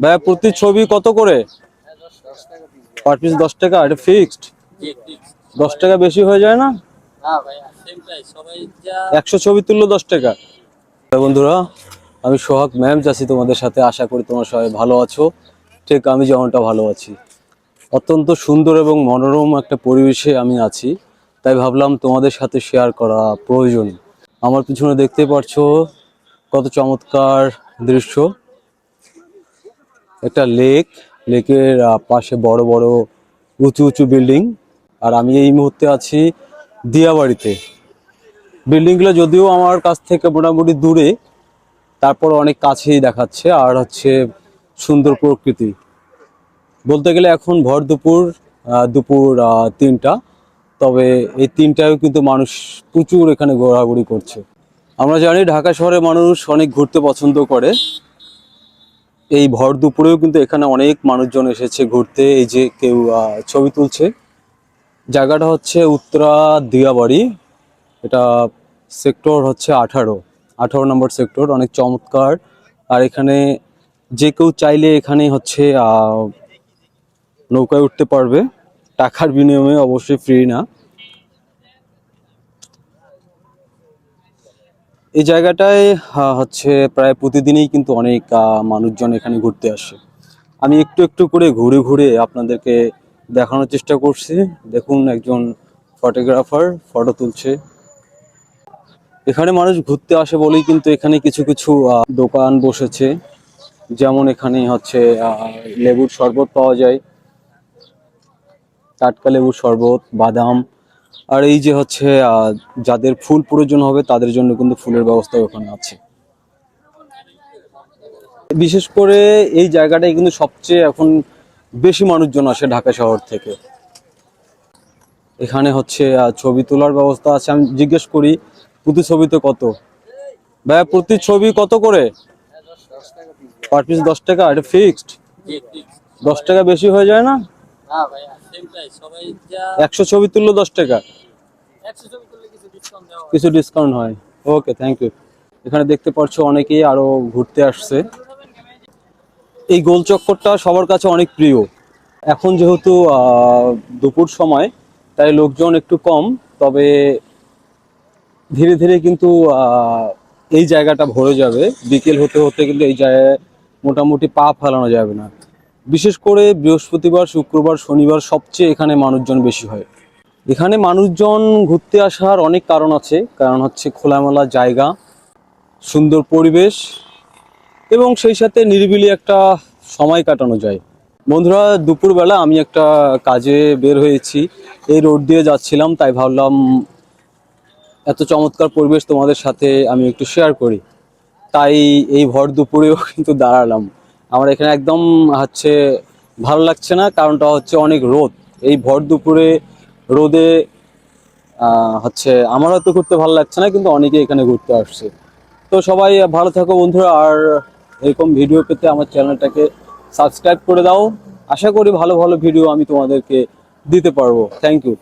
ভাইয়া প্রতি ছবি কত করে? পার পিস দশ টাকা, এটা ফিক্সড দশ টাকা বেশি হয়ে যায় না? একশো ছবি তুললো দশ টাকা। বন্ধুরা, আমি সোহাগ ম্যাম চাচ্ছি তোমাদের সাথে আশা করি তোমার সবাই ভালো আছো। ঠিক, আমি যেমনটা ভালো আছি। অত্যন্ত সুন্দর এবং মনোরম একটা পরিবেশে আমি আছি। তাই ভাবলাম তোমাদের সাথে শেয়ার করা প্রয়োজন। আমার পিছনে দেখতে পারছ কত চমৎকার দৃশ্য। একটা লেক লেকের পাশে বড় বড় উঁচু উঁচু বিল্ডিং আর আমি এই মুহূর্তে আছি দিয়াবাড়িতে। বিল্ডিংগুলো যদিও আমার কাছ থেকে মোটামুটি দূরে, তারপর অনেক কাছেই দেখাচ্ছে, আর হচ্ছে সুন্দর প্রকৃতি। বলতে গেলে এখন ভর দুপুর দুপুর তিনটা। তবে এই তিনটায়ও কিন্তু মানুষ প্রচুর এখানে ঘোরাঘুরি করছে। আমরা জানি ঢাকা শহরে মানুষ অনেক ঘুরতে পছন্দ করে। এই ভর দুপুরেও কিন্তু এখানে অনেক মানুষজন এসেছে ঘুরতে। এই যে কেউ ছবি তুলছে। জায়গাটা হচ্ছে উত্তরা দিয়াবাড়ি। এটা সেক্টর হচ্ছে আঠারো। আঠারো নম্বর সেক্টর, অনেক চমৎকার। আর এখানে যে কেউ চাইলে এখানে হচ্ছে নৌকায় উঠতে পারবে। টাকার বিনিময়ে অবশ্যই ফ্রি না। এই জায়গাটায় হচ্ছে প্রায় প্রতিদিনই কিন্তু অনেক মানুষজন এখানে ঘুরতে আসে। আমি একটু একটু করে ঘুরে ঘুরে আপনাদেরকে দেখানোর চেষ্টা করছি। দেখুন একজন ফটোগ্রাফার ফটো তুলছে। এখানে মানুষ ঘুরতে আসে বলেই কিন্তু এখানে কিছু কিছু দোকান বসেছে। যেমন এখানে হচ্ছে লেবুর শরবত পাওয়া যায়। টাটকা লেবুর শরবত, বাদাম। আর এই যে হচ্ছে যাদের ফুল প্রয়োজন হবে তাদের জন্য কিন্তু ফুলের ব্যবস্থা ওখানে আছে। বিশেষ করে এই জায়গাটাই কিন্তু সবচেয়ে এখন বেশি মানুষজন আসে ঢাকা শহর থেকে। এখানে হচ্ছে ছবি তোলার ব্যবস্থা আছে। আমি জিজ্ঞেস করি প্রতি ছবিতে কত? ভাইয়া প্রতি ছবি কত করে? পার পিস দশ টাকা? এটা ফিক্সড দশ টাকা বেশি হয়ে যায় না? একশো ছবি তুললো দশ টাকা। কিছু ডিসকাউন্ট হয়। ওকে থ্যাংক ইউ এখানে দেখতে পাচ্ছ অনেকেই আরও ঘুরতে আসছে। এই গোল চক্করটা সবার কাছে অনেক প্রিয়। এখন যেহেতু দুপুর সময় তাই লোকজন একটু কম তবে ধীরে ধীরে কিন্তু আহ, এই জায়গাটা ভরে যাবে। বিকেল হতে হতে কিন্তু এই জায়গায় মোটামুটি পা ফেলানো যাবে না। বিশেষ করে বৃহস্পতিবার, শুক্রবার, শনিবার সবচেয়ে এখানে মানুষজন বেশি হয়। এখানে মানুষজন ঘুরতে আসার অনেক কারণ আছে। কারণ হচ্ছে খোলামেলা জায়গা, সুন্দর পরিবেশ এবং সেই সাথে নিরিবিলি একটা সময় কাটানো যায়। বন্ধুরা, দুপুরবেলা আমি একটা কাজে বের হয়েছি। এই রোড দিয়ে যাচ্ছিলাম, তাই ভাবলাম এত চমৎকার পরিবেশ তোমাদের সাথে আমি একটু শেয়ার করি। তাই এই ভর দুপুরেও কিন্তু দাঁড়ালাম। আমার এখানে একদম হচ্ছে ভালো লাগছে না, কারণটা হচ্ছে অনেক রোদ। এই ভর দুপুরে রোদে হচ্ছে আমার হয়তো ঘুরতে ভালো লাগছে না, কিন্তু অনেকে এখানে ঘুরতে আসছে। তো সবাই ভালো থাকো বন্ধুরা, আর এরকম ভিডিও পেতে আমার চ্যানেলটাকে সাবস্ক্রাইব করে দাও। আশা করি ভালো ভালো ভিডিও আমি তোমাদেরকে দিতে পারব। Thank you